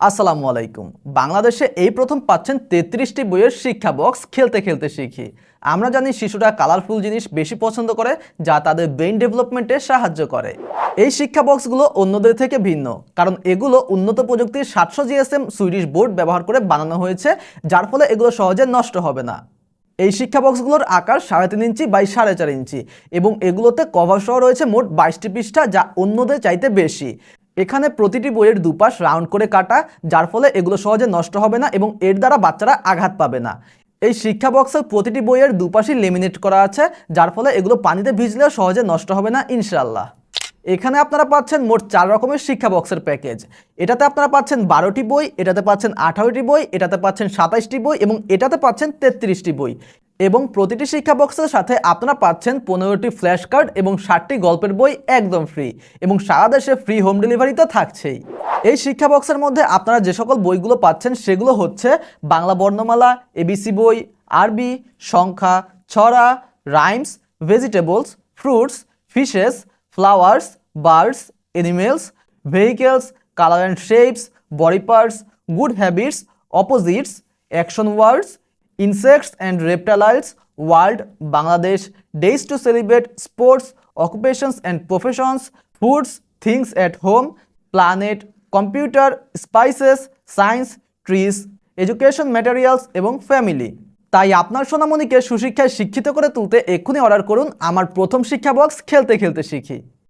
আসসালামু আলাইকুম। বাংলাদেশে এই প্রথম পাচ্ছেন তেত্রিশটি বইয়ের শিক্ষা বক্স খেলতে খেলতে শিখি। আমরা জানি শিশুরা কালারফুল জিনিস বেশি পছন্দ করে, যা তাদের ব্রেইন ডেভেলপমেন্টে সাহায্য করে। এই শিক্ষা বক্সগুলো অন্যদের থেকে ভিন্ন, কারণ এগুলো উন্নত প্রযুক্তির সাতশো জিএসএম সুইডিশ বোর্ড ব্যবহার করে বানানো হয়েছে, যার ফলে এগুলো সহজে নষ্ট হবে না। এই শিক্ষা বক্সগুলোর আকার সাড়ে তিন ইঞ্চি বাই সাড়ে চার ইঞ্চি, এবং এগুলোতে কভার সহ রয়েছে মোট বাইশটি পৃষ্ঠা, যা অন্যদের চাইতে বেশি। এখানে প্রতিটি বইয়ের দুপাশ রাউন্ড করে কাটা, যার ফলে এগুলো সহজে নষ্ট হবে না এবং এর দ্বারা বাচ্চারা আঘাত পাবে না। এই শিক্ষা বক্সের প্রতিটি বইয়ের দুপাশই লেমিনেট করা আছে, যার ফলে এগুলো পানিতে ভিজলেও সহজে নষ্ট হবে না ইনশাল্লাহ এখানে আপনারা পাচ্ছেন মোট চার রকমের শিক্ষা বক্সের প্যাকেজ। এটাতে আপনারা পাচ্ছেন বারোটি বই, এটাতে পাচ্ছেন আঠারোটি বই, এটাতে পাচ্ছেন সাতাইশটি বই এবং এটাতে পাচ্ছেন তেত্রিশটি বই। এবং প্রতিটি শিক্ষা বক্সের সাথে আপনারা পাচ্ছেন পনেরোটি ফ্ল্যাশ কার্ড এবং ষাটটি গল্পের বই একদম ফ্রি এবং সারা দেশে ফ্রি হোম ডেলিভারি তো থাকছেই। এই শিক্ষা বক্সের মধ্যে আপনারা যে সকল বইগুলো পাচ্ছেন সেগুলো হচ্ছে বাংলা বর্ণমালা এবিসি বই, আরবি, সংখ্যা, ছড়া rhymes vegetables fruits fishes flowers birds animals vehicles colour and shapes body parts good habits opposites action words insects and reptiles world Bangladesh days to celebrate sports occupations and professions foods things at home planet computer spices science trees education materials এবং family তাই আপনার সোনামণিকে সুশিক্ষায় শিক্ষিত করে তুলতে এক্ষুনি order করুন আমার প্রথম শিক্ষা বক্স খেলতে খেলতে শিখি।